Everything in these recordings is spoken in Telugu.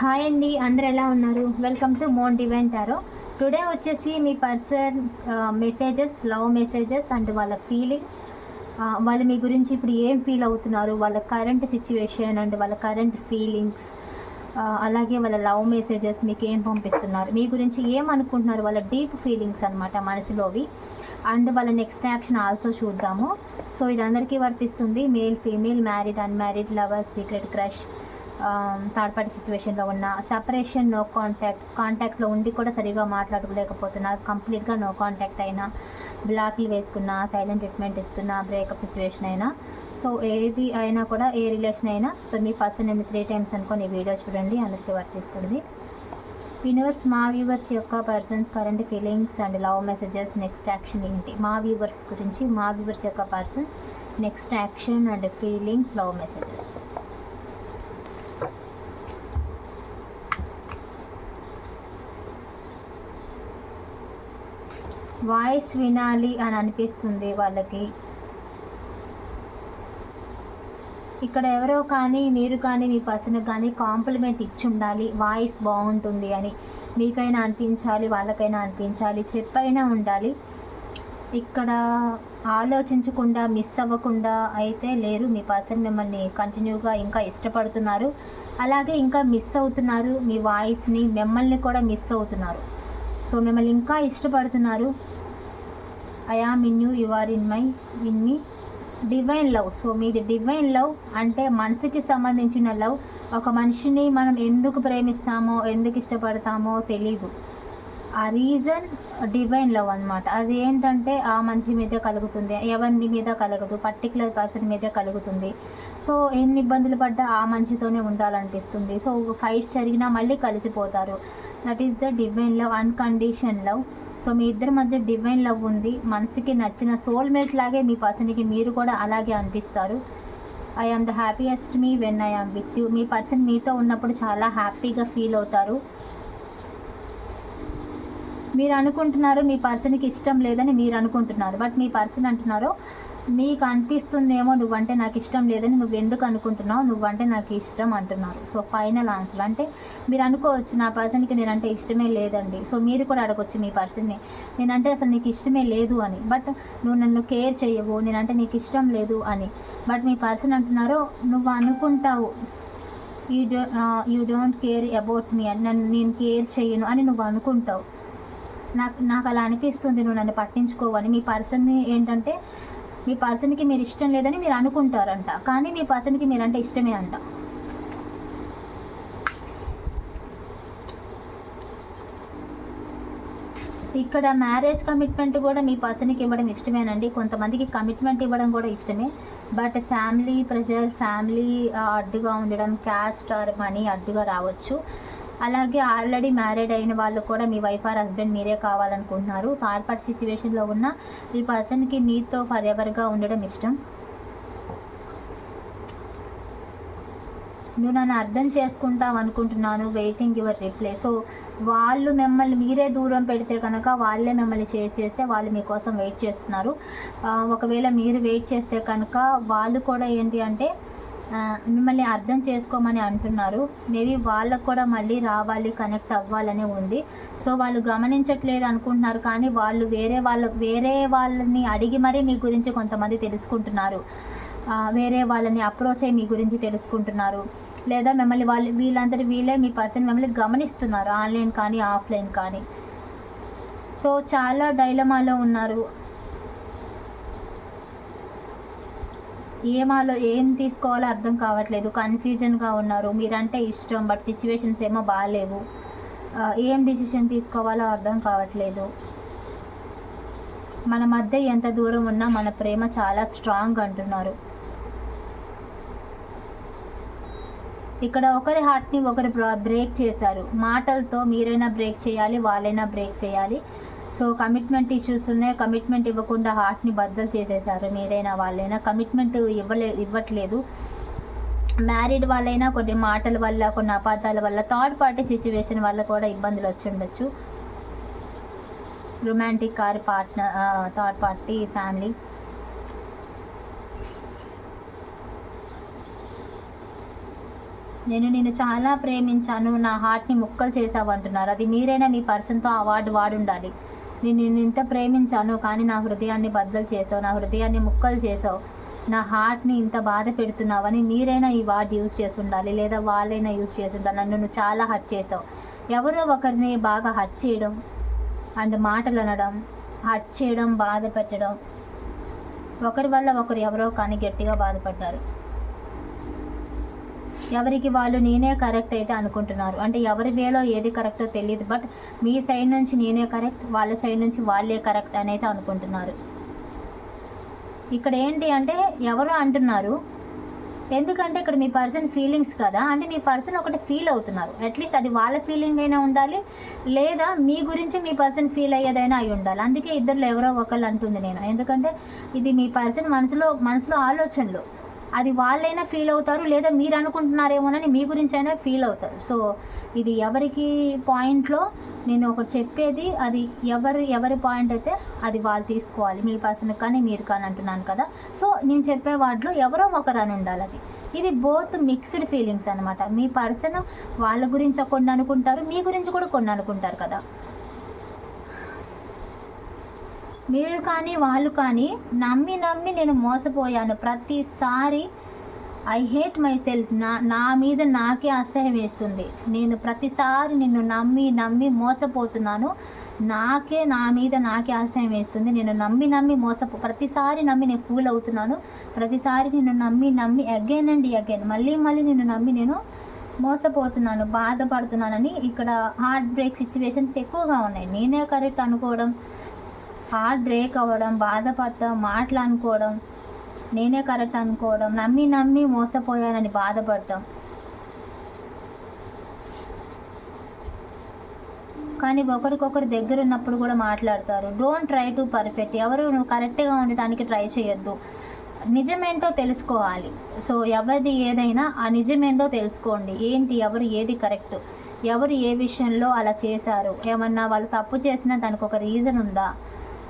హాయ్ అండి అందరు ఎలా ఉన్నారు? వెల్కమ్ టు మోన్ డివెన్ టుడే వచ్చేసి మీ person messages love messages and వాళ్ళ ఫీలింగ్స్ వాళ్ళు మీ గురించి ఇప్పుడు ఏం ఫీల్ అవుతున్నారు? వాళ్ళ కరెంట్ సిచ్యువేషన్ అండ్ వాళ్ళ కరెంట్ ఫీలింగ్స్ అలాగే వాళ్ళ లవ్ మెసేజెస్ మీకు ఏం పంపిస్తున్నారు? మీ గురించి ఏం అనుకుంటున్నారు? వాళ్ళ డీప్ ఫీలింగ్స్ అనమాట మనసులోవి. అండ్ వాళ్ళ నెక్స్ట్ యాక్షన్ ఆల్సో చూద్దాము. సో ఇది అందరికీ వర్తిస్తుంది. Male female married unmarried lover secret crush third party సిచ్యువేషన్లో ఉన్న సపరేషన్ నో కాంటాక్ట్ కాంటాక్ట్లో ఉండి కూడా సరిగా మాట్లాడుకోలేకపోతున్నా. కంప్లీట్గా నో కాంటాక్ట్ అయినా బ్లాక్లు వేసుకున్నా సైలెంట్ ట్రీట్మెంట్ ఇస్తున్నా బ్రేకప్ సిచ్యువేషన్ అయినా. సో ఏది అయినా కూడా ఏ రిలేషన్ అయినా సో మీ పర్సన్ నేను త్రీ టైమ్స్ అనుకోని వీడియో చూడండి అందరికీ వర్తిస్తుంది. యూనివర్స్ మా వ్యూవర్స్ యొక్క persons current feelings and love messages next action ఏంటి? మా వ్యూవర్స్ గురించి మా వ్యూవర్స్ యొక్క persons next action and feelings love messages voice వినాలి అని అనిపిస్తుంది వాళ్ళకి. ఇక్కడ ఎవరో కానీ మీరు కానీ మీ పర్సన్ కానీ కాంప్లిమెంట్ ఇచ్చి ఉండాలి. వాయిస్ బాగుంటుంది అని మీకైనా అనిపించాలి వాళ్ళకైనా అనిపించాలి చెప్పైనా ఉండాలి. ఇక్కడ ఆలోచించకుండా మిస్ అవ్వకుండా అయితే లేరు. మీ పర్సన్ మిమ్మల్ని కంటిన్యూగా ఇంకా ఇష్టపడుతున్నారు. అలాగే ఇంకా మిస్ అవుతున్నారు. మీ వాయిస్ని మిమ్మల్ని కూడా మిస్ అవుతున్నారు. సో మిమ్మల్ని ఇంకా ఇష్టపడుతున్నారు. I am in you you are in my in me divine love so మీది డివైన్ లవ్ అంటే మనసుకి సంబంధించిన లవ్ ఒక మనిషిని మనం ఎందుకు ప్రేమిస్తామో ఎందుకు ఇష్టపడతామో తెలియదు ఆ రీజన్ డివైన్ లవ్ అనమాట అది ఏంటంటే ఆ మనిషి మీద కలుగుతుంది ఎవరి మీద కలగదు పర్టికులర్ పర్సన్ మీద కలుగుతుంది. సో ఎన్ని ఇబ్బందులు పడ్డా ఆ మనిషితోనే ఉండాలనిపిస్తుంది. సో ఫైట్స్ జరిగినా మళ్ళీ కలిసిపోతారు. That is the divine love uncondition love so మీ ఇద్దరి మధ్య డివైన్ లవ్ ఉంది. మనసుకి నచ్చిన సోల్మేట్ లాగే మీ పర్సన్కి మీరు కూడా అలాగే అనిపిస్తారు. I am the happiest me when I am with you me person మీతో ఉన్నప్పుడు చాలా హ్యాపీగా ఫీల్ అవుతారు. మీరు అనుకుంటున్నారు మీ పర్సన్కి ఇష్టం లేదని మీరు అనుకుంటున్నారు. బట్ మీ పర్సన్ అంటున్నారు నీకు అనిపిస్తుందేమో నువ్వంటే నాకు ఇష్టం లేదని నువ్వు ఎందుకు అనుకుంటున్నావు? నువ్వంటే నాకు ఇష్టం అంటున్నారు. So final answer. అంటే మీరు అనుకోవచ్చు నా పర్సన్కి నేనంటే ఇష్టమే లేదండి. సో మీరు కూడా అడగొచ్చు మీ పర్సన్ని. నేనంటే అసలు నీకు ఇష్టమే లేదు అని. బట్ నువ్వు నన్ను కేర్ చేయవు నేనంటే నీకు ఇష్టం లేదు అని. బట్ మీ పర్సన్ అంటున్నారు నువ్వు అనుకుంటావు you do you don't care about me అని. నన్ను నేను కేర్ చేయను అని నువ్వు అనుకుంటావు. నాకు నాకు అలా అనిపిస్తుంది నువ్వు నన్ను పట్టించుకోవని. మీ పర్సన్ని ఏంటంటే మీ పర్సన్కి మీరు ఇష్టం లేదని మీరు అనుకుంటారంట. కానీ మీ పర్సన్కి మీరంటే ఇష్టమే అంట. ఇక్కడ మ్యారేజ్ కమిట్మెంట్ కూడా మీ పర్సన్కి ఇవ్వడం ఇష్టమేనండి. కొంతమందికి కమిట్మెంట్ ఇవ్వడం కూడా ఇష్టమే. బట్ ఫ్యామిలీ ప్రెజర్ ఫ్యామిలీ అడ్డుగా ఉండడం క్యాస్ట్ ఆర్ మనీ అడ్డుగా రావచ్చు. అలాగే ఆల్రెడీ మ్యారీడ్ అయిన వాళ్ళు కూడా మీ వైఫ్ ఆర్ హస్బెండ్ మీరే కావాలనుకుంటున్నారు. థర్డ్ పార్ట్ సిచ్యువేషన్లో ఉన్న ఈ పర్సన్కి మీతో ఫర్ ఎవర్గా ఉండడం ఇష్టం. నువ్వు నన్ను అర్థం చేసుకుంటావు అనుకుంటున్నాను వెయిటింగ్ యువర్ రిప్లై సో వాళ్ళు మిమ్మల్ని మీరే దూరం పెడితే కనుక వాళ్ళే మిమ్మల్ని షేర్ చేస్తే వాళ్ళు మీకోసం వెయిట్ చేస్తున్నారు. ఒకవేళ మీరు వెయిట్ చేస్తే కనుక వాళ్ళు కూడా ఏంటి అంటే మిమ్మల్ని అర్థం చేసుకోమని అంటున్నారు. మేబీ వాళ్ళకు కూడా మళ్ళీ రావాలి కనెక్ట్ అవ్వాలని ఉంది. సో వాళ్ళు గమనించట్లేదు అనుకుంటున్నారు కానీ వాళ్ళు వేరే వాళ్ళ వేరే వాళ్ళని అడిగి మరీ మీ గురించి కొంతమంది తెలుసుకుంటున్నారు. వేరే వాళ్ళని అప్రోచ్ అయ్యి మీ గురించి తెలుసుకుంటున్నారు. లేదా మిమ్మల్ని వాళ్ళు వీళ్ళందరూ వీళ్ళే మీ పర్సన్ మిమ్మల్ని గమనిస్తున్నారు ఆన్లైన్ కానీ ఆఫ్లైన్ కానీ. సో చాలా డైలమాలో ఉన్నారు. ఏమాలో ఏం తీసుకోవాలో అర్థం కావట్లేదు. కన్ఫ్యూజన్గా ఉన్నారు. మీరంటే ఇష్టం బట్ సిచ్యువేషన్స్ ఏమో బాగాలేవు ఏం డిసిషన్ తీసుకోవాలో అర్థం కావట్లేదు. మన మధ్య ఎంత దూరం ఉన్నా మన ప్రేమ చాలా స్ట్రాంగ్ అంటున్నారు. ఇక్కడ ఒకరి హార్ట్ని ఒకరు బ్రేక్ చేశారు. మాటలతో మీరైనా బ్రేక్ చేయాలి వాళ్ళైనా బ్రేక్ చేయాలి. సో కమిట్మెంట్ ఇష్యూస్ ఉన్నాయి. కమిట్మెంట్ ఇవ్వకుండా హార్ట్ని బద్దలు చేసేసారు. మీరైనా వాళ్ళైనా కమిట్మెంట్ ఇవ్వలే ఇవ్వట్లేదు. మ్యారీడ్ వాళ్ళైనా కొన్ని మాటల వల్ల కొన్ని అపార్థాల వల్ల థర్డ్ పార్టీ సిచ్యువేషన్ వల్ల కూడా ఇబ్బందులు వచ్చి ఉండొచ్చు. Romantic car partner third party family. నేను నేను చాలా ప్రేమించాను. నా హార్ట్ని ముక్కలు చేసావు అంటున్నారు. అది మీరైనా మీ పర్సన్తో అవార్డు వాడుండాలి. నేను నిన్ను ఇంత ప్రేమించాను కానీ నా హృదయాన్ని బద్దలు చేసావు నా హృదయాన్ని ముక్కలు చేసావు నా హార్ట్ని ఇంత బాధ పెడుతున్నావని మీరైనా ఈ వార్డ్ యూజ్ చేసి ఉండాలి లేదా వాళ్ళైనా యూజ్ చేసి ఉండాలి నన్ను నువ్వు చాలా హర్ట్ చేసావు ఎవరో ఒకరిని బాగా హర్ట్ చేయడం అండ్ మాటలు అనడం హర్ట్ చేయడం బాధ పెట్టడం ఒకరి వల్ల ఒకరు ఎవరో కానీ గట్టిగా బాధపడ్డారు. ఎవరికి వాళ్ళు నేనే కరెక్ట్ అయితే అనుకుంటున్నారు. అంటే ఎవరి వేలో ఏది కరెక్టో తెలియదు బట్ మీ సైడ్ నుంచి నేనే కరెక్ట్ వాళ్ళ సైడ్ నుంచి వాళ్ళే కరెక్ట్ అనేది అనుకుంటున్నారు. ఇక్కడ ఏంటి అంటే ఎవరు అంటున్నారు? ఎందుకంటే ఇక్కడ మీ పర్సన్ ఫీలింగ్స్ కదా అంటే మీ పర్సన్ ఒకటి ఫీల్ అవుతున్నారు. అట్లీస్ట్ అది వాళ్ళ ఫీలింగ్ అయినా ఉండాలి లేదా మీ గురించి మీ పర్సన్ ఫీల్ అయ్యేదైనా అయి ఉండాలి. అందుకే ఇద్దరు ఎవరో ఒకళ్ళు అంటుంది నేను. ఎందుకంటే ఇది మీ పర్సన్ మనసులో మనసులో ఆలోచనలు. అది వాళ్ళైనా ఫీల్ అవుతారు లేదా మీరు అనుకుంటున్నారేమోనని మీ గురించి అయినా ఫీల్ అవుతారు. సో ఇది ఎవరికి పాయింట్లో నేను ఒకటి చెప్పేది అది ఎవరి ఎవరి పాయింట్ అయితే అది వాళ్ళు తీసుకోవాలి. మీ పర్సన్ కానీ మీరు కానీ అంటున్నాను కదా. సో నేను చెప్పే వాటిలో ఎవరో ఒకరు అని ఉండాలి అది. ఇది బోత్ మిక్స్డ్ ఫీలింగ్స్ అనమాట మీ పర్సన్ వాళ్ళ గురించి కొన్ని అనుకుంటారు మీ గురించి కూడా కొన్ని అనుకుంటారు కదా. మీరు కానీ వాళ్ళు కానీ నమ్మి నమ్మి నేను మోసపోయాను. ప్రతిసారి ఐ హేట్ మై సెల్ఫ్ నా నా మీద నాకే అసహ్యం వేస్తుంది. నేను ప్రతిసారి నిన్ను నమ్మి నమ్మి మోసపోతున్నాను. నాకే నా మీద నాకే ఆశయం వేస్తుంది. నేను నమ్మి నమ్మి మోసపో ప్రతిసారి నమ్మి నేను ఫూల్ అవుతున్నాను. ప్రతిసారి నిన్ను నమ్మి నమ్మి అగైన్ అండ్ అగైన్ మళ్ళీ మళ్ళీ నిన్ను నమ్మి నేను మోసపోతున్నాను బాధపడుతున్నానని ఇక్కడ హార్ట్ బ్రేక్ సిచ్యువేషన్స్ ఎక్కువగా ఉన్నాయి. నేనే కరెక్ట్ అనుకోవడం హార్ట్ బ్రేక్ అవ్వడం బాధపడటం మాటలు అనుకోవడం నేనే కరెక్ట్ అనుకోవడం నమ్మి నమ్మి మోసపోయానని బాధపడటం కానీ ఒకరికొకరు దగ్గర ఉన్నప్పుడు కూడా మాట్లాడతారు. డోంట్ ట్రై టు పర్ఫెక్ట్ ఎవరు నువ్వు కరెక్ట్గా ఉండటానికి ట్రై చేయొద్దు. నిజమేంటో తెలుసుకోవాలి. సో ఎవరిది ఏదైనా ఆ నిజమేందో తెలుసుకోండి. ఏంటి? ఎవరు ఏది కరెక్ట్? ఎవరు ఏ విషయంలో అలా చేశారు? ఏమన్నా వాళ్ళు తప్పు చేసినా దానికి ఒక రీజన్ ఉందా?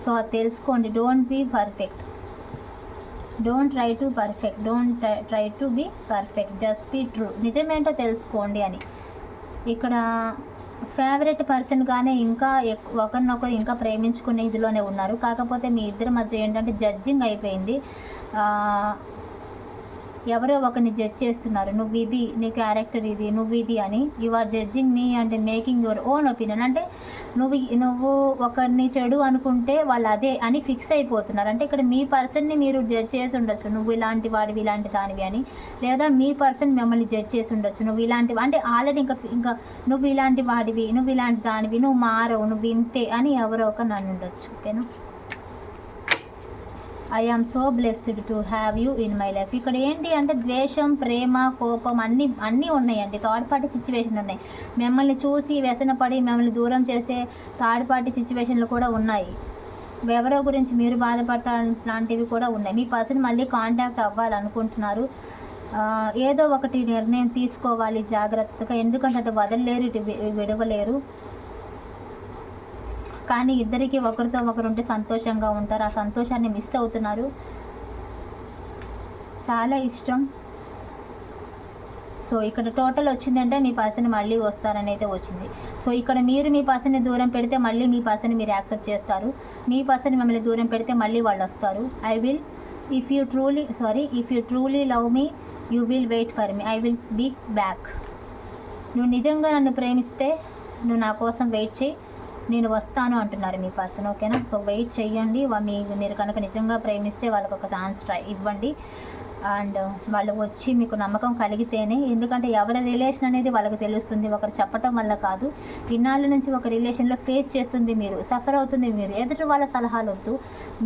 సో అది తెలుసుకోండి. Don't be perfect don't try to perfect don't try to be perfect just be true నిజమేంటో తెలుసుకోండి అని. ఇక్కడ ఫేవరెట్ పర్సన్గానే ఇంకా ఎక్కు ఒకరినొకరు ఇంకా ప్రేమించుకునే ఇదిలోనే ఉన్నారు. కాకపోతే మీ ఇద్దరి మధ్య ఏంటంటే జడ్జింగ్ అయిపోయింది. ఎవరో ఒకరిని జడ్జ్ చేస్తున్నారు. నువ్వు ఇది నీ క్యారెక్టర్ ఇది నువ్వు ఇది అని. You are judging me and making your own opinion అంటే నువ్వు నువ్వు ఒకరిని చెడు అనుకుంటే వాళ్ళు అదే అని ఫిక్స్ అయిపోతున్నారు. అంటే ఇక్కడ మీ పర్సన్ని మీరు జడ్జ్ చేసి ఉండొచ్చు. నువ్వు ఇలాంటి వాడివి ఇలాంటి దానివి అని. లేదా మీ పర్సన్ మిమ్మల్ని జడ్జ్ చేసి ఉండొచ్చు. నువ్వు ఇలాంటివి అంటే ఆల్రెడీ ఇంకా ఇంకా నువ్వు ఇలాంటి వాడివి నువ్వు ఇలాంటి దానివి నువ్వు మారవు నువ్వు ఇంతే అని ఎవరో ఒక నన్ను ఉండొచ్చు. ఓకేనా? I am so blessed to have you in my life ఇక్కడ ఏంటి అంటే ద్వేషం ప్రేమ కోపం అన్నీ అన్నీ ఉన్నాయండి. థర్డ్ పార్టీ సిచ్యువేషన్ ఉన్నాయి. మిమ్మల్ని చూసి వ్యసనపడి మిమ్మల్ని దూరం చేసే థర్డ్ పార్టీ సిచ్యువేషన్లు కూడా ఉన్నాయి. ఎవరో గురించి మీరు బాధపడటం లాంటివి కూడా ఉన్నాయి. మీ పర్సన్ మళ్ళీ కాంటాక్ట్ అవ్వాలనుకుంటున్నారు. ఏదో ఒకటి నిర్ణయం తీసుకోవాలి జాగ్రత్తగా. ఎందుకంటే అటు వదలలేరు ఇటు వి- విడవలేరు. కానీ ఇద్దరికి ఒకరితో ఒకరు ఉంటే సంతోషంగా ఉంటారు. ఆ సంతోషాన్ని మిస్ అవుతున్నారు. చాలా ఇష్టం. సో ఇక్కడ టోటల్ వచ్చిందంటే మీ పర్సన్ మళ్ళీ వస్తారని అయితే వచ్చింది. సో ఇక్కడ మీరు మీ పర్సన్ని దూరం పెడితే మళ్ళీ మీ పర్సన్ మీరు యాక్సెప్ట్ చేస్తారు. మీ పర్సన్ మిమ్మల్ని దూరం పెడితే మళ్ళీ వాళ్ళు వస్తారు. I will if you truly sorry if you truly love me you will wait for me I will be back నువ్వు నిజంగా నన్ను ప్రేమిస్తే నువ్వు నా కోసం వెయిట్ చేయి. నేను వస్తాను అంటున్నారు మీ పర్సన్ ఓకేనా? సో వెయిట్ చేయండి మీ మీరు కనుక నిజంగా ప్రేమిస్తే వాళ్ళకి ఒక ఛాన్స్ ట్రై ఇవ్వండి. అండ్ వాళ్ళు వచ్చి మీకు నమ్మకం కలిగితేనే ఎందుకంటే ఎవరి రిలేషన్ అనేది వాళ్ళకి తెలుస్తుంది. ఒకరు చెప్పటం వల్ల కాదు. ఇన్నాళ్ళ నుంచి ఒక రిలేషన్లో ఫేస్ చేస్తుంది మీరు సఫర్ అవుతుంది మీరు. ఎదుటి వాళ్ళ సలహాలు వద్దు.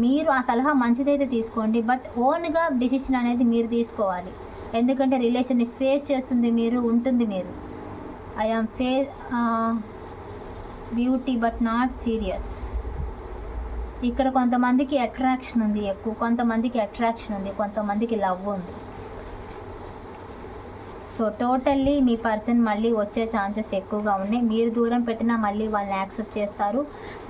మీరు ఆ సలహా మంచిదైతే తీసుకోండి. బట్ ఓన్గా డిసిషన్ అనేది మీరు తీసుకోవాలి. ఎందుకంటే రిలేషన్ని ఫేస్ చేస్తుంది మీరు ఉంటుంది మీరు. ఐ ఆమ్ ఫే బ్యూటీ బట్ నాట్ సీరియస్. ఇక్కడ కొంతమందికి అట్రాక్షన్ ఉంది ఎక్కువ కొంతమందికి అట్రాక్షన్ ఉంది కొంతమందికి లవ్ ఉంది. సో టోటల్లీ మీ పర్సన్ మళ్ళీ వచ్చే ఛాన్సెస్ ఎక్కువగా ఉన్నాయి. మీరు దూరం పెట్టినా మళ్ళీ వాళ్ళని యాక్సెప్ట్ చేస్తారు.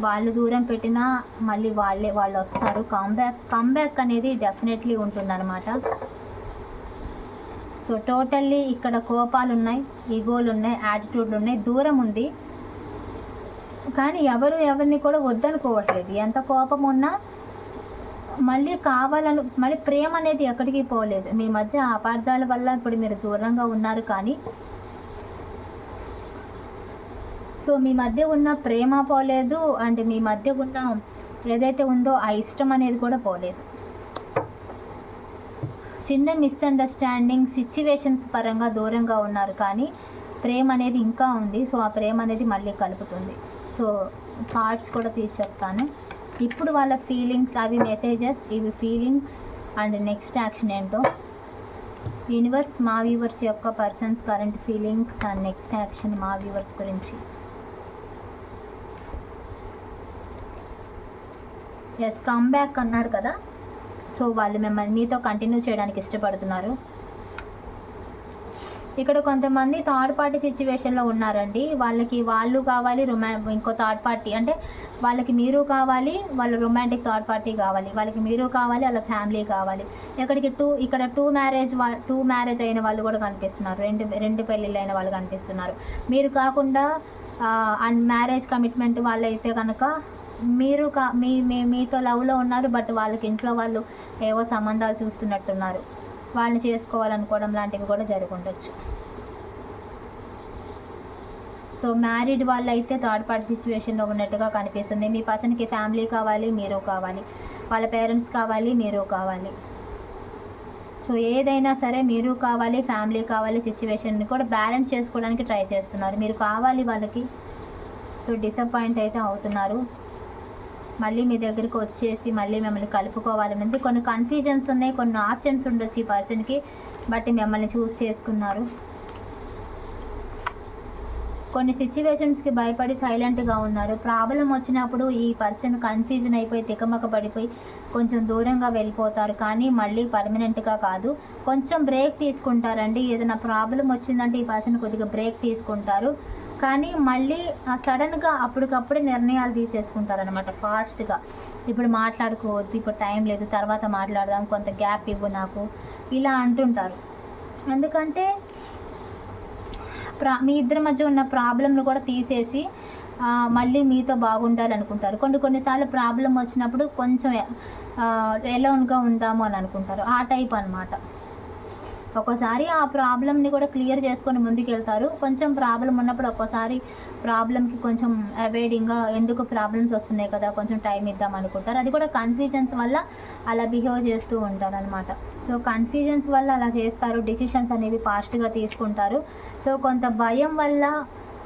వాళ్ళు దూరం పెట్టినా మళ్ళీ వాళ్ళే వాళ్ళు వస్తారు. కంబ్యాక్ కంబ్యాక్ అనేది డెఫినెట్లీ ఉంటుందన్నమాట. సో టోటల్లీ ఇక్కడ కోపాలు ఉన్నాయి ఈగోలు ఉన్నాయి యాటిట్యూడ్లు ఉన్నాయి దూరం ఉంది. కానీ ఎవరు ఎవరిని కూడా వద్దనుకోవట్లేదు. ఎంత కోపం ఉన్నా మళ్ళీ కావాలను మళ్ళీ ప్రేమ అనేది ఎక్కడికి పోలేదు. మీ మధ్య అపార్థాల వల్ల ఇప్పుడు మీరు దూరంగా ఉన్నారు కానీ. సో మీ మధ్య ఉన్న ప్రేమ పోలేదు. అండ్ మీ మధ్య ఉన్న ఏదైతే ఉందో ఆ ఇష్టం అనేది కూడా పోలేదు. చిన్న మిస్అండర్స్టాండింగ్ సిచ్యువేషన్స్ పరంగా దూరంగా ఉన్నారు కానీ ప్రేమ అనేది ఇంకా ఉంది. సో ఆ ప్రేమ అనేది మళ్ళీ కలుపుతుంది. సో పార్ట్స్ కూడా తీసి చెప్తాను ఇప్పుడు వాళ్ళ ఫీలింగ్స్ అవి మెసేజెస్ ఇవి ఫీలింగ్స్ అండ్ నెక్స్ట్ యాక్షన్ ఏంటో. యూనివర్స్ మా వ్యూవర్స్ యొక్క persons current feelings and next action మా వ్యూవర్స్ గురించి. ఎస్ కమ్ బ్యాక్ అన్నారు కదా. సో వాళ్ళు మిమ్మల్ని మీతో కంటిన్యూ చేయడానికి ఇష్టపడుతున్నారు. ఇక్కడ కొంతమంది థర్డ్ పార్టీ సిచ్యువేషన్లో ఉన్నారండి. వాళ్ళకి వాళ్ళు కావాలి రొమా ఇంకో థర్డ్ పార్టీ అంటే వాళ్ళకి మీరు కావాలి వాళ్ళ రొమాంటిక్ థర్డ్ పార్టీ కావాలి. వాళ్ళకి మీరు కావాలి వాళ్ళ ఫ్యామిలీ కావాలి. ఇక్కడికి టూ ఇక్కడ టూ మ్యారేజ్ టూ మ్యారేజ్ అయిన వాళ్ళు కూడా కనిపిస్తున్నారు. రెండు రెండు పెళ్ళిళ్ళు అయిన వాళ్ళు కనిపిస్తున్నారు. మీరు కాకుండా అండ్ మ్యారేజ్ కమిట్మెంట్ వాళ్ళైతే కనుక మీరు కా మీ మీతో లవ్లో ఉన్నారు బట్ వాళ్ళకి ఇంట్లో వాళ్ళు ఏవో సంబంధాలు చూస్తున్నట్టున్నారు. వాళ్ళని చేసుకోవాలనుకోవడం లాంటివి కూడా జరుగుండొచ్చు. సో మ్యారీడ్ వాళ్ళు అయితే థర్డ్ పార్టీ సిచ్యువేషన్లో ఉన్నట్టుగా కనిపిస్తుంది. మీ పర్సన్కి ఫ్యామిలీ కావాలి మీరు కావాలి. వాళ్ళ పేరెంట్స్ కావాలి మీరు కావాలి. సో ఏదైనా సరే మీరు కావాలి ఫ్యామిలీ కావాలి సిచ్యువేషన్ని కూడా బ్యాలెన్స్ చేసుకోవడానికి ట్రై చేస్తున్నారు. మీరు కావాలి వాళ్ళకి. సో డిసప్పాయింట్ అయితే అవుతున్నారు. మళ్ళీ మీ దగ్గరికి వచ్చేసి మళ్ళీ మిమ్మల్ని కలుపుకోవాలనేది కొన్ని కన్ఫ్యూజన్స్ ఉన్నాయి కొన్ని ఆప్షన్స్ ఉండొచ్చు ఈ పర్సన్కి బట్ మిమ్మల్ని చూస్ చేసుకున్నారు. కొన్ని సిచ్యువేషన్స్కి భయపడి సైలెంట్గా ఉన్నారు. ప్రాబ్లం వచ్చినప్పుడు ఈ పర్సన్ కన్ఫ్యూజన్ అయిపోయి తికమక పడిపోయి కొంచెం దూరంగా వెళ్ళిపోతారు. కానీ మళ్ళీ పర్మనెంట్గా కాదు. కొంచెం బ్రేక్ తీసుకుంటారండి. ఏదైనా ప్రాబ్లం వచ్చిందంటే ఈ పర్సన్ కొద్దిగా బ్రేక్ తీసుకుంటారు. కానీ మళ్ళీ సడన్గా అప్పటికప్పుడే నిర్ణయాలు తీసేసుకుంటారనమాట ఫాస్ట్గా ఇప్పుడు మాట్లాడుకోవద్దు ఇప్పుడు టైం లేదు తర్వాత మాట్లాడదాం కొంత గ్యాప్ ఇవ్వు నాకు ఇలా అంటుంటారు. ఎందుకంటే ప్రా మీ ఇద్దరి మధ్య ఉన్న ప్రాబ్లంలు కూడా తీసేసి మళ్ళీ మీతో బాగుండాలనుకుంటారు. కొన్ని కొన్నిసార్లు ప్రాబ్లం వచ్చినప్పుడు కొంచెం ఎలోన్గా ఉందాము అని అనుకుంటారు. ఆ టైప్ అనమాట ఒక్కోసారి ఆ ప్రాబ్లమ్ని కూడా క్లియర్ చేసుకొని ముందుకెళ్తారు. కొంచెం ప్రాబ్లం ఉన్నప్పుడు ఒక్కోసారి ప్రాబ్లంకి కొంచెం అవాయిడింగ్గా ఎందుకు ప్రాబ్లమ్స్ వస్తున్నాయి కదా కొంచెం టైం ఇద్దాం అనుకుంటారు. అది కూడా కన్ఫ్యూజన్స్ వల్ల అలా బిహేవ్ చేస్తూ ఉంటారు అనమాట సో కన్ఫ్యూజన్స్ వల్ల అలా చేస్తారు. డిసిషన్స్ అనేవి ఫాస్ట్గా తీసుకుంటారు. సో కొంత భయం వల్ల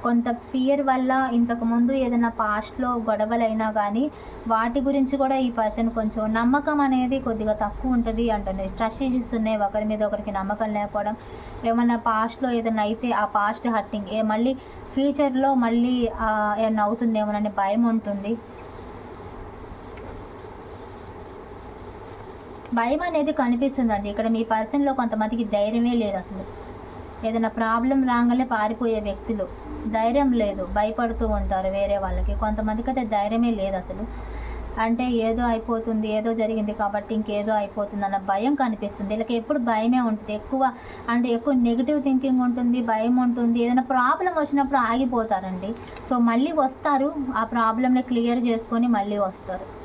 కొంత ఫియర్ వల్ల ఇంతకు ముందు ఏదైనా పాస్ట్లో గొడవలైనా కానీ వాటి గురించి కూడా ఈ పర్సన్ కొంచెం నమ్మకం అనేది కొద్దిగా తక్కువ ఉంటుంది అంటుంది ట్రస్ట్ ఇష్యూస్ ఉన్నాయి. ఒకరి మీద ఒకరికి నమ్మకం లేకపోవడం. ఏమన్నా పాస్ట్లో ఏదైనా అయితే ఆ పాస్ట్ హర్టింగ్ ఏ మళ్ళీ ఫ్యూచర్లో మళ్ళీ ఏమన్నా అవుతుందేమోనని భయం ఉంటుంది. భయం అనేది కనిపిస్తుందండి. ఇక్కడ మీ పర్సన్లో కొంతమందికి ధైర్యమే లేదు అసలు. ఏదైనా ప్రాబ్లం రాగానే పారిపోయే వ్యక్తులు. ధైర్యం లేదు. భయపడుతూ ఉంటారు వేరే వాళ్ళకి. కొంతమందికి అయితే ధైర్యమే లేదు అసలు. అంటే ఏదో అయిపోతుంది ఏదో జరిగింది కాబట్టి ఇంకేదో అయిపోతుంది అన్న భయం కనిపిస్తుంది. వీళ్ళకి ఎప్పుడు భయమే ఉంటుంది. ఎక్కువ అంటే ఎక్కువ నెగిటివ్ థింకింగ్ ఉంటుంది భయం ఉంటుంది. ఏదైనా ప్రాబ్లం వచ్చినప్పుడు ఆగిపోతారండి. సో మళ్ళీ వస్తారు. ఆ ప్రాబ్లమ్ని క్లియర్ చేసుకొని మళ్ళీ వస్తారు.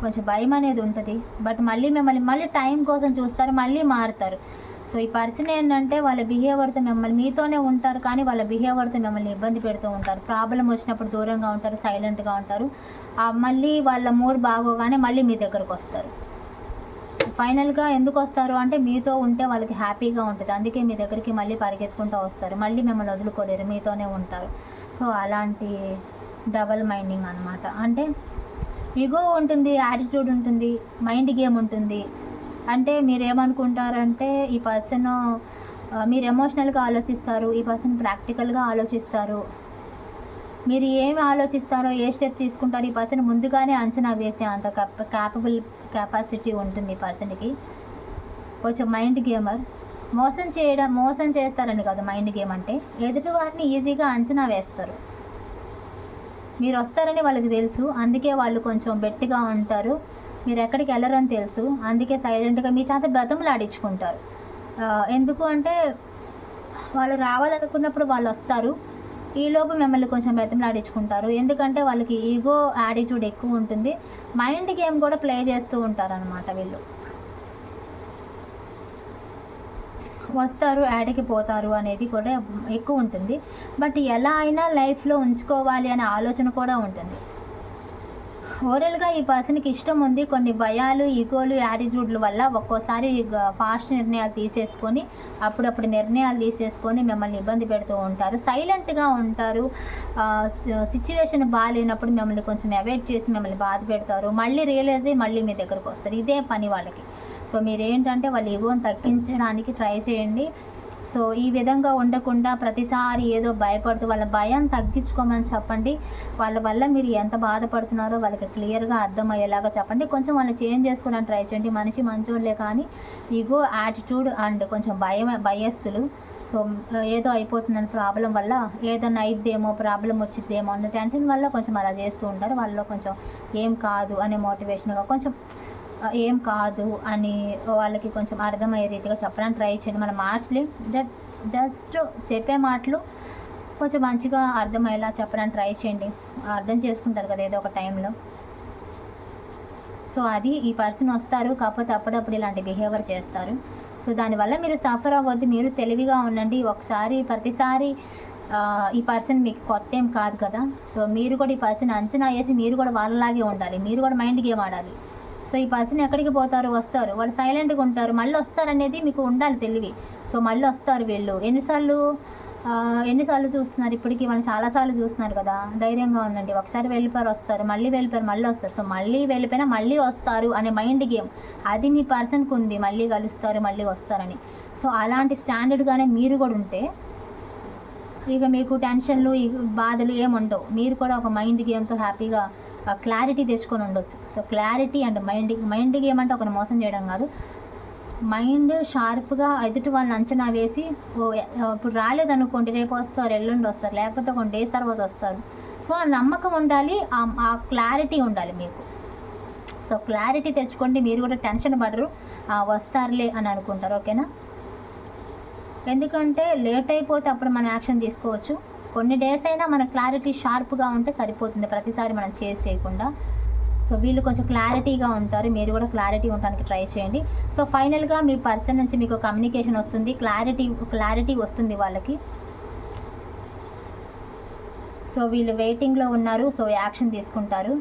కొంచెం భయం అనేది ఉంటుంది. బట్ మళ్ళీ మిమ్మల్ని మళ్ళీ టైం కోసం చూస్తారు మళ్ళీ మారుతారు. సో ఈ పర్సన్ ఏంటంటే వాళ్ళ బిహేవియర్తో మిమ్మల్ని మీతోనే ఉంటారు కానీ వాళ్ళ బిహేవియర్తో మిమ్మల్ని ఇబ్బంది పెడుతూ ఉంటారు. ప్రాబ్లం వచ్చినప్పుడు దూరంగా ఉంటారు సైలెంట్గా ఉంటారు. మళ్ళీ వాళ్ళ మూడ్ బాగోగానే మళ్ళీ మీ దగ్గరకు వస్తారు. ఫైనల్గా ఎందుకు వస్తారు అంటే మీతో ఉంటే వాళ్ళకి హ్యాపీగా ఉంటుంది. అందుకే మీ దగ్గరికి మళ్ళీ పరిగెత్తుకుంటూ వస్తారు. మళ్ళీ మిమ్మల్ని వదులుకోలేరు మీతోనే ఉంటారు. సో అలాంటి డబల్ మైండింగ్ అనమాట అంటే ఇగో ఉంటుంది యాటిట్యూడ్ ఉంటుంది మైండ్ గేమ్ ఉంటుంది. అంటే మీరు ఏమనుకుంటారంటే ఈ పర్సన్ మీరు ఎమోషనల్గా ఆలోచిస్తారు ఈ పర్సన్ ప్రాక్టికల్గా ఆలోచిస్తారు. మీరు ఏమి ఆలోచిస్తారో ఏ స్టెప్ తీసుకుంటారో ఈ పర్సన్ ముందుగానే అంచనా వేసే అంత క్యాపబుల్ కెపాసిటీ ఉంటుంది ఈ పర్సన్కి. కొంచెం మైండ్ గేమర్ మోసం చేయడం మోసం చేస్తారని కాదు మైండ్ గేమ్ అంటే ఎదుటి వారిని ఈజీగా అంచనా వేస్తారు. మీరు వస్తారని వాళ్ళకి తెలుసు అందుకే వాళ్ళు కొంచెం బెట్టిగా ఉంటారు. మీరు ఎక్కడికి వెళ్ళరని తెలుసు. అందుకే సైలెంట్గా మీ చేత బతములు ఆడించుకుంటారు ఎందుకు అంటే వాళ్ళు రావాలనుకున్నప్పుడు వాళ్ళు వస్తారు. ఈలోపు మిమ్మల్ని కొంచెం బెతంలాడించుకుంటారు ఎందుకంటే వాళ్ళకి ఈగో యాటిట్యూడ్ ఎక్కువ ఉంటుంది. మైండ్ గేమ్ కూడా ప్లే చేస్తూ ఉంటారు అనమాట వీళ్ళు. వస్తారు యాడ్కి పోతారు అనేది కూడా ఎక్కువ ఉంటుంది. బట్ ఎలా అయినా లైఫ్లో ఉంచుకోవాలి అనే ఆలోచన కూడా ఉంటుంది. ఓవరాల్గా ఈ పర్సన్కి ఇష్టం ఉంది కొన్ని భయాలు ఈగోలు యాటిట్యూడ్ల వల్ల ఒక్కోసారి ఫాస్ట్ నిర్ణయాలు తీసేసుకొని అప్పుడప్పుడు నిర్ణయాలు తీసేసుకొని మిమ్మల్ని ఇబ్బంది పెడుతూ ఉంటారు. సైలెంట్గా ఉంటారు. సిచ్యువేషన్ బాగాలేనప్పుడు మిమ్మల్ని కొంచెం అవాయిడ్ చేసి మిమ్మల్ని బాధ పెడతారు. మళ్ళీ రియలైజ్ అయ్యి మళ్ళీ మీ దగ్గరకు వస్తారు. ఇదే పని వాళ్ళకి. సో మీరేంటంటే వాళ్ళ ఈగోని తగ్గించడానికి ట్రై చేయండి. సో ఈ విధంగా ఉండకుండా ప్రతిసారి ఏదో భయపడుతూ వాళ్ళ భయం తగ్గించుకోమని చెప్పండి. వాళ్ళ వల్ల మీరు ఎంత బాధపడుతున్నారో వాళ్ళకి క్లియర్గా అర్థమయ్యేలాగా చెప్పండి. కొంచెం వాళ్ళని చేంజ్ చేసుకోవడానికి ట్రై చేయండి. మనిషి మంచోళ్ళే కానీ ఈగో యాటిట్యూడ్ అండ్ కొంచెం భయం భయస్తులు సో ఏదో అయిపోతుందని ప్రాబ్లం వల్ల ఏదైనా అయిద్దేమో ప్రాబ్లం వచ్చిద్దేమో అన్న టెన్షన్ వల్ల కొంచెం అలా చేస్తూ ఉంటారు. వాళ్ళలో కొంచెం ఏం కాదు అనే మోటివేషన్గా కొంచెం ఏం కాదు అని వాళ్ళకి కొంచెం అర్థమయ్యే రీతిగా చెప్పడానికి ట్రై చేయండి. మన మార్స్లీ జట్ జస్ట్ చెప్పే మాటలు కొంచెం మంచిగా అర్థమయ్యేలా చెప్పడానికి ట్రై చేయండి. అర్థం చేసుకుంటారు కదా ఏదో ఒక టైంలో. సో అది ఈ పర్సన్ వస్తారు కాకపోతే అప్పుడప్పుడు ఇలాంటి బిహేవియర్ చేస్తారు. సో దానివల్ల మీరు సఫర్ అవ్వద్దు మీరు తెలివిగా ఉండండి. ఒకసారి ప్రతిసారి ఈ పర్సన్ మీకు కొత్త ఏం కాదు కదా. సో మీరు కూడా ఈ పర్సన్ అంచనా వేసి మీరు కూడా వాళ్ళలాగే ఉండాలి. మీరు కూడా మైండ్ గేమ్ ఆడాలి? సో ఈ పర్సన్ ఎక్కడికి పోతారు? వస్తారు. వాళ్ళు సైలెంట్గా ఉంటారు. మళ్ళీ వస్తారు అనేది మీకు ఉండాలి తెలివి. సో మళ్ళీ వస్తారు వీళ్ళు. ఎన్నిసార్లు ఎన్నిసార్లు చూస్తున్నారు? ఇప్పటికీ వాళ్ళు చాలాసార్లు చూస్తున్నారు కదా. ధైర్యంగా ఉండండి. ఒకసారి వెళ్ళిపోయారు వస్తారు. మళ్ళీ వెళ్ళిపోయారు మళ్ళీ వస్తారు. సో మళ్ళీ వెళ్ళిపోయినా మళ్ళీ వస్తారు అనే మైండ్ గేమ్. అది మీ పర్సన్కి ఉంది. మళ్ళీ కలుస్తారు మళ్ళీ వస్తారని. సో అలాంటి స్టాండర్డ్గానే మీరు కూడా ఉంటే ఇక మీకు టెన్షన్లు ఈ బాధలు ఏముండవు. మీరు కూడా ఒక మైండ్ గేమ్తో హ్యాపీగా క్లారిటీ తెచ్చుకొని ఉండొచ్చు. So clarity and mind mind game అంటే ఒకరిని మోసం చేయడం కాదు. మైండ్ షార్ప్గా ఎదుటి వాళ్ళని అంచనా వేసి ఇప్పుడు రాలేదనుకోండి రేపు వస్తారు ఎల్లుండి వస్తారు లేకపోతే కొన్ని డేస్ తర్వాత వస్తారు. సో ఆ నమ్మకం ఉండాలి ఆ- క్లారిటీ ఉండాలి మీకు. సో క్లారిటీ తెచ్చుకోండి మీరు కూడా టెన్షన్ పడరు. వస్తారులే అని అనుకుంటారు ఓకేనా ఎందుకంటే లేట్ అయిపోతే అప్పుడు మనం యాక్షన్ తీసుకోవచ్చు. కొన్ని డేస్ అయినా మన క్లారిటీ షార్ప్గా ఉంటే సరిపోతుంది. ప్రతిసారి మనం చేసి చేయకుండా. సో వీళ్ళు కొంచెం క్లారిటీగా ఉంటారు. మీరు కూడా క్లారిటీ ఉండడానికి ట్రై చేయండి. సో ఫైనల్గా మీ పర్సన్ నుంచి మీకు కమ్యూనికేషన్ వస్తుంది. క్లారిటీ క్లారిటీ వస్తుంది వాళ్ళకి. సో వీళ్ళు వెయిటింగ్లో ఉన్నారు. సో యాక్షన్ తీసుకుంటారు.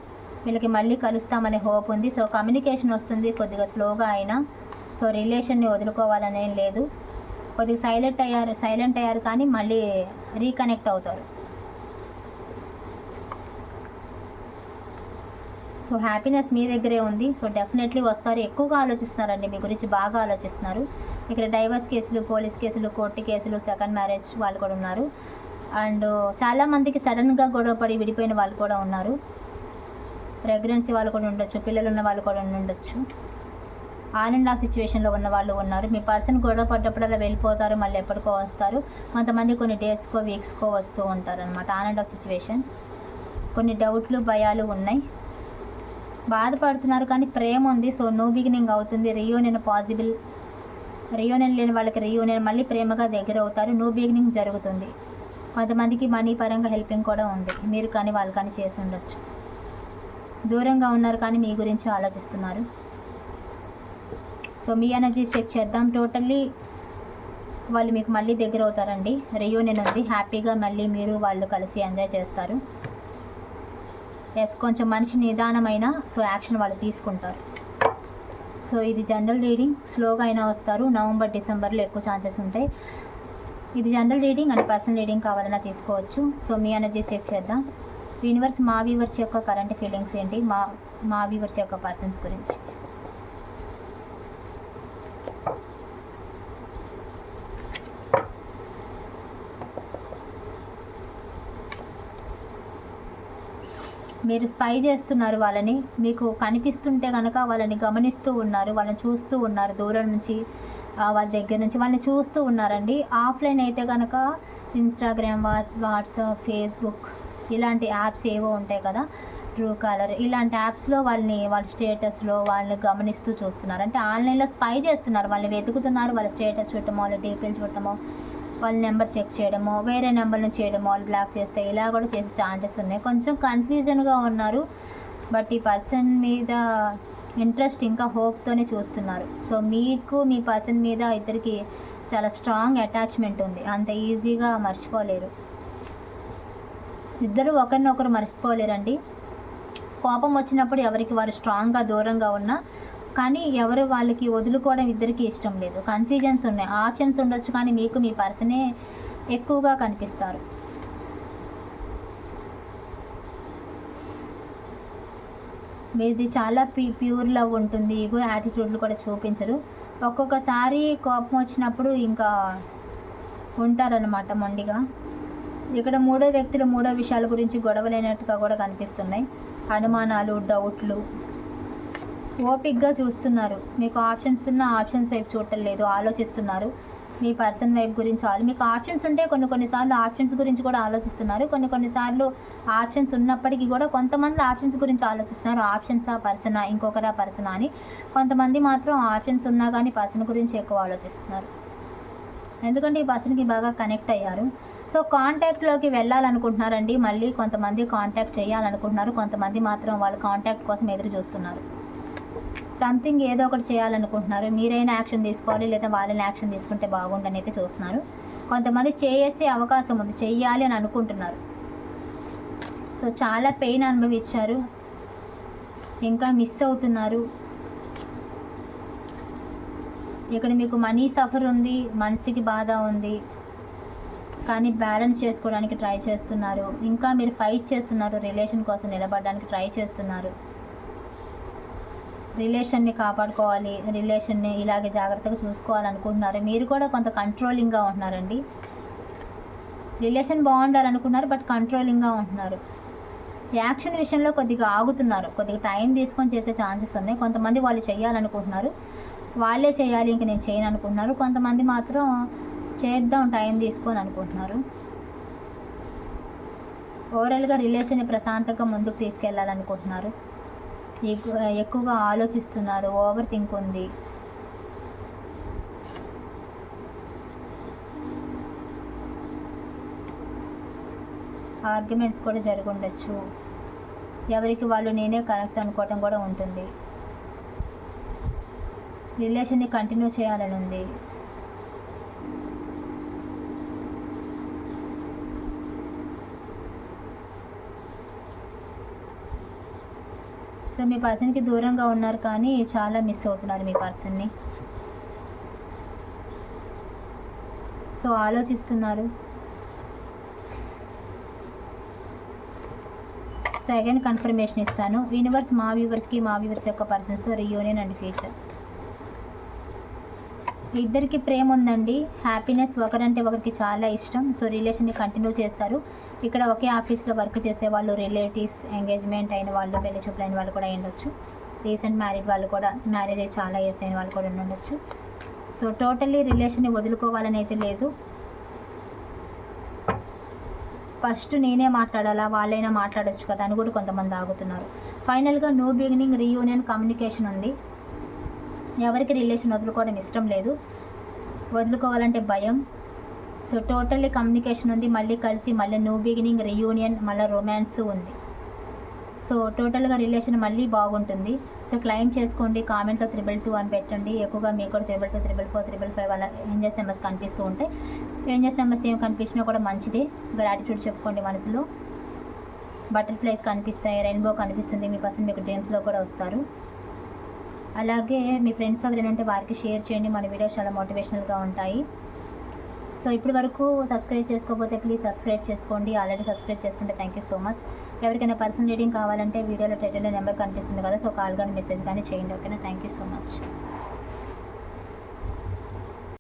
వీళ్ళకి మళ్ళీ కలుస్తామనే హోప్ ఉంది. సో కమ్యూనికేషన్ వస్తుంది. కొద్దిగా స్లోగా అయినా. సో రిలేషన్ని వదులుకోవాలనేం లేదు. కొద్దిగా సైలెంట్ అయ్యారు సైలెంట్ అయ్యారు కానీ మళ్ళీ రీకనెక్ట్ అవుతారు. సో హ్యాపీనెస్ మీ దగ్గరే ఉంది. సో డెఫినెట్లీ వస్తారు. ఎక్కువగా ఆలోచిస్తున్నారండి మీ గురించి బాగా ఆలోచిస్తున్నారు. ఇక్కడ డైవర్స్ కేసులు పోలీస్ కేసులు కోర్టు కేసులు సెకండ్ మ్యారేజ్ వాళ్ళు కూడా ఉన్నారు. అండ్ చాలామందికి సడన్గా గొడవపడి విడిపోయిన వాళ్ళు కూడా ఉన్నారు. ప్రెగ్నెన్సీ వాళ్ళు కూడా ఉండొచ్చు పిల్లలు ఉన్న వాళ్ళు కూడా ఉండొచ్చు. ఆన్ అండ్ ఆఫ్ సిచ్యువేషన్లో ఉన్న వాళ్ళు ఉన్నారు. మీ పర్సన్ గొడవ పడ్డప్పుడల్లా వెళ్ళిపోతారు మళ్ళీ ఎప్పటికో వస్తారు. కొంతమంది కొన్ని డేస్కో వీక్స్కో వస్తూ ఉంటారు అనమాట ఆన్ అండ్ ఆఫ్ సిచ్యువేషన్ కొన్ని డౌట్లు భయాలు ఉన్నాయి. బాధపడుతున్నారు కానీ ప్రేమ ఉంది. సో నో బిగినింగ్ అవుతుంది. రియూనియన్ పాసిబుల్ రియూనియన్ లేని వాళ్ళకి రియూనియన్ మళ్ళీ ప్రేమగా దగ్గర అవుతారు. నో బిగినింగ్ జరుగుతుంది. కొంతమందికి మనీ పరంగా హెల్పింగ్ కూడా ఉంది. మీరు కానీ వాళ్ళు కానీ చేసి ఉండొచ్చు. దూరంగా ఉన్నారు కానీ మీ గురించి ఆలోచిస్తున్నారు. సో మీ ఎనర్జీ చెక్ చేద్దాం టోటల్లీ. వాళ్ళు మీకు మళ్ళీ దగ్గర అవుతారండి. రియూనియన్ ఉంది. హ్యాపీగా మళ్ళీ మీరు వాళ్ళు కలిసి ఎంజాయ్ చేస్తారు. ఎస్ కొంచెం మనిషి నిదానమైన సో యాక్షన్ వాళ్ళు తీసుకుంటారు. సో ఇది జనరల్ రీడింగ్. స్లోగా అయినా వస్తారు. నవంబర్ డిసెంబర్లో ఎక్కువ ఛాన్సెస్ ఉంటాయి. ఇది general reading and personal reading కావాలన్నా తీసుకోవచ్చు. సో మీ ఎనర్జీ చెక్ చేద్దాం. యూనివర్స్ మా వ్యూవర్స్ యొక్క కరెంట్ ఫీలింగ్స్ ఏంటి? మా మా వ్యూవర్స్ యొక్క పర్సన్స్ గురించి. మీరు స్పై చేస్తున్నారు వాళ్ళని. మీకు కనిపిస్తుంటే కనుక వాళ్ళని గమనిస్తూ ఉన్నారు. వాళ్ళని చూస్తూ ఉన్నారు. దూరం నుంచి వాళ్ళ దగ్గర నుంచి వాళ్ళని చూస్తూ ఉన్నారండి. ఆఫ్లైన్ అయితే కనుక ఇన్స్టాగ్రామ్ వాట్స్ వాట్సాప్ ఫేస్బుక్ ఇలాంటి యాప్స్ ఏవో ఉంటాయి కదా. ట్రూ కలర్ ఇలాంటి యాప్స్లో వాళ్ళని వాళ్ళ స్టేటస్లో వాళ్ళని గమనిస్తూ చూస్తున్నారు. అంటే ఆన్లైన్లో స్పై చేస్తున్నారు. వాళ్ళని వెతుకుతున్నారు. వాళ్ళ స్టేటస్ చూడటమో వాళ్ళ డీపీలు చూడటమో. వాళ్ళ నెంబర్ చెక్ చేయడమో వేరే నెంబర్ను చేయడమో వాళ్ళు బ్లాక్ చేస్తే ఇలా కూడా చేసే ఛాన్సెస్ ఉన్నాయి. కొంచెం కన్ఫ్యూజన్గా ఉన్నారు. బట్ ఈ పర్సన్ మీద ఇంట్రెస్ట్ ఇంకా హోప్తోనే చూస్తున్నారు. సో మీకు మీ పర్సన్ మీద ఇద్దరికి చాలా స్ట్రాంగ్ అటాచ్మెంట్ ఉంది. అంత ఈజీగా మర్చిపోలేరు. ఇద్దరు ఒకరినొకరు మర్చిపోలేరండి. కోపం వచ్చినప్పుడు ఎవరికి వారు స్ట్రాంగ్గా దూరంగా ఉన్నా కానీ ఎవరు వాళ్ళకి వదులుకోవడం ఇద్దరికి ఇష్టం లేదు. కన్ఫ్యూజన్స్ ఉన్నాయి. ఆప్షన్స్ ఉండొచ్చు కానీ మీకు మీ పర్సనే ఎక్కువగా కనిపిస్తారు. మీది చాలా ప్యూ ప్యూర్ లవ్ ఉంటుంది. ఈగో యాటిట్యూడ్లు కూడా చూపించరు. ఒక్కొక్కసారి కోపం వచ్చినప్పుడు ఇంకా ఉంటారనమాట మొండిగా. ఇక్కడ మూడో వ్యక్తులు మూడో విషయాల గురించి గొడవలైనట్టుగా కూడా కనిపిస్తున్నాయి. అనుమానాలు డౌట్లు ఓపిక్గా చూస్తున్నారు. మీకు ఆప్షన్స్ ఉన్న ఆప్షన్స్ వైపు చూడటం లేదు. ఆలోచిస్తున్నారు. మీ పర్సన్ వైపు గురించి ఆలో మీకు ఆప్షన్స్ ఉంటే కొన్ని కొన్నిసార్లు ఆప్షన్స్ గురించి కూడా ఆలోచిస్తున్నారు. కొన్ని కొన్నిసార్లు ఆప్షన్స్ ఉన్నప్పటికీ కూడా కొంతమంది ఆప్షన్స్ గురించి ఆలోచిస్తున్నారు. ఆప్షన్స్ ఆ పర్సనా ఇంకొకరా పర్సనా అని. కొంతమంది మాత్రం ఆప్షన్స్ ఉన్నా కానీ పర్సన్ గురించి ఎక్కువ ఆలోచిస్తున్నారు. ఎందుకంటే ఈ పర్సన్కి బాగా కనెక్ట్ అయ్యారు. సో కాంటాక్ట్లోకి వెళ్ళాలనుకుంటున్నారండి. మళ్ళీ కొంతమంది కాంటాక్ట్ చేయాలనుకుంటున్నారు. కొంతమంది మాత్రం వాళ్ళ కాంటాక్ట్ కోసం ఎదురు చూస్తున్నారు. సంథింగ్ ఏదో ఒకటి చేయాలనుకుంటున్నారు. మీరైనా యాక్షన్ తీసుకోవాలి లేదా వాళ్ళని యాక్షన్ తీసుకుంటే బాగుండని అయితే చూస్తున్నారు. కొంతమంది చేసే అవకాశం ఉంది చెయ్యాలి అని అనుకుంటున్నారు. సో చాలా పెయిన్ అనుభవించారు. ఇంకా మిస్ అవుతున్నారు. ఇక్కడ మీకు మనీ సఫర్ ఉంది మనసుకి బాధ ఉంది. కానీ బ్యాలెన్స్ చేసుకోవడానికి ట్రై చేస్తున్నారు. ఇంకా మీరు ఫైట్ చేస్తున్నారు రిలేషన్ కోసం నిలబడడానికి ట్రై చేస్తున్నారు. రిలేషన్ని కాపాడుకోవాలి రిలేషన్ని ఇలాగే జాగ్రత్తగా చూసుకోవాలనుకుంటున్నారు. మీరు కూడా కొంత కంట్రోలింగ్గా ఉంటున్నారండి. రిలేషన్ బాగుండాలనుకున్నారు బట్ కంట్రోలింగ్గా ఉంటున్నారు. యాక్షన్ విషయంలో కొద్దిగా ఆగుతున్నారు. కొద్దిగా టైం తీసుకొని చేసే ఛాన్సెస్ ఉన్నాయి. కొంతమంది వాళ్ళు చేయాలనుకుంటున్నారు. వాళ్ళే చేయాలి ఇంక నేను చేయను అనుకుంటున్నారు. కొంతమంది మాత్రం చేద్దాం టైం తీసుకొని అనుకుంటున్నారు. ఓవరాల్గా రిలేషన్ని ప్రశాంతంగా ముందుకు తీసుకెళ్ళాలనుకుంటున్నారు ఎక్కు- ఎక్కువగా ఆలోచిస్తున్నారు ఓవర్ థింక్ ఉంది. ఆర్గ్యుమెంట్స్ కూడా జరుగుండొచ్చు. ఎవరికి వాళ్ళు నేనే కరెక్ట్ అనుకోవటం కూడా ఉంటుంది. రిలేషన్ని కంటిన్యూ చేయాలని ఉంది. సో మీ పర్సన్కి దూరంగా ఉన్నారు కానీ చాలా మిస్ అవుతున్నారు మీ పర్సన్ని. సో ఆలోచిస్తున్నారు. సో అగైన్ కన్ఫర్మేషన్ ఇస్తాను. యూనివర్స్ మా వ్యూవర్స్కి మా వ్యూవర్స్ యొక్క పర్సన్స్తో రీయూనియన్ అండ్ ఫ్యూచర్. ఇద్దరికి ప్రేమ ఉందండి. హ్యాపీనెస్ ఒకరంటే ఒకరికి చాలా ఇష్టం. సో రిలేషన్ని కంటిన్యూ చేస్తారు. ఇక్కడ ఒకే ఆఫీస్లో వర్క్ చేసే వాళ్ళు రిలేటివ్స్ ఎంగేజ్మెంట్ అయిన వాళ్ళు పెళ్ళి చూపులు అయిన వాళ్ళు కూడా ఉండొచ్చు. రీసెంట్ మ్యారేజ్ వాళ్ళు కూడా మ్యారేజ్ అయ్యి చాలా ఇయర్స్ అయిన వాళ్ళు కూడా ఉండొచ్చు. సో టోటల్లీ రిలేషన్ని వదులుకోవాలని అయితే లేదు. ఫస్ట్ నేనే మాట్లాడాలా? వాళ్ళైనా మాట్లాడచ్చు కదా అని కూడా కొంతమంది ఆగుతున్నారు. ఫైనల్గా న్యూ బిగినింగ్ రీయూనియన్ కమ్యూనికేషన్ ఉంది. ఎవరికి రిలేషన్ వదులుకోవడం ఇష్టం లేదు. వదులుకోవాలంటే భయం. సో టోటల్లీ కమ్యూనికేషన్ ఉంది. మళ్ళీ కలిసి మళ్ళీ న్యూ బిగినింగ్ రీయూనియన్ మళ్ళీ రొమాన్స్ ఉంది. సో టోటల్గా రిలేషన్ మళ్ళీ బాగుంటుంది. సో క్లైమ్ చేసుకోండి. కామెంట్లో త్రిబుల్ టూ అని పెట్టండి. ఎక్కువగా మీకు కూడా triple two triple four triple five అలా ఏంజెస్ నెంబర్స్ కనిపిస్తూ ఉంటాయి. ఏంజెస్ నెంబర్స్ ఏం కనిపించినా కూడా మంచిది. గ్రాటిట్యూడ్ చెప్పుకోండి మనసులో. బటర్ఫ్లైస్ కనిపిస్తాయి. రెయిన్బో కనిపిస్తుంది. మీ పర్సన్ మీకు డ్రీమ్స్లో కూడా వస్తారు. అలాగే మీ ఫ్రెండ్స్ ఎవరైనా ఉంటే వారికి షేర్ చేయండి. మన వీడియోస్ చాలా మోటివేషనల్గా ఉంటాయి. సో ఇప్పటి వరకు సబ్స్క్రైబ్ చేసుకోకపోతే ప్లీజ్ సబ్స్క్రైబ్ చేసుకోండి. ఆల్రెడీ సబ్స్క్రైబ్ చేసుకుంటే థ్యాంక్ యూ సో మచ్ ఎవరికైనా పర్సనల్ రీడింగ్ కావాలంటే వీడియోలో టైటిల్లో నెంబర్ కనిపిస్తుంది కదా సో కాల్ కానీ మెసేజ్ కానీ చేయండి ఓకేనా థ్యాంక్ యూ సో మచ్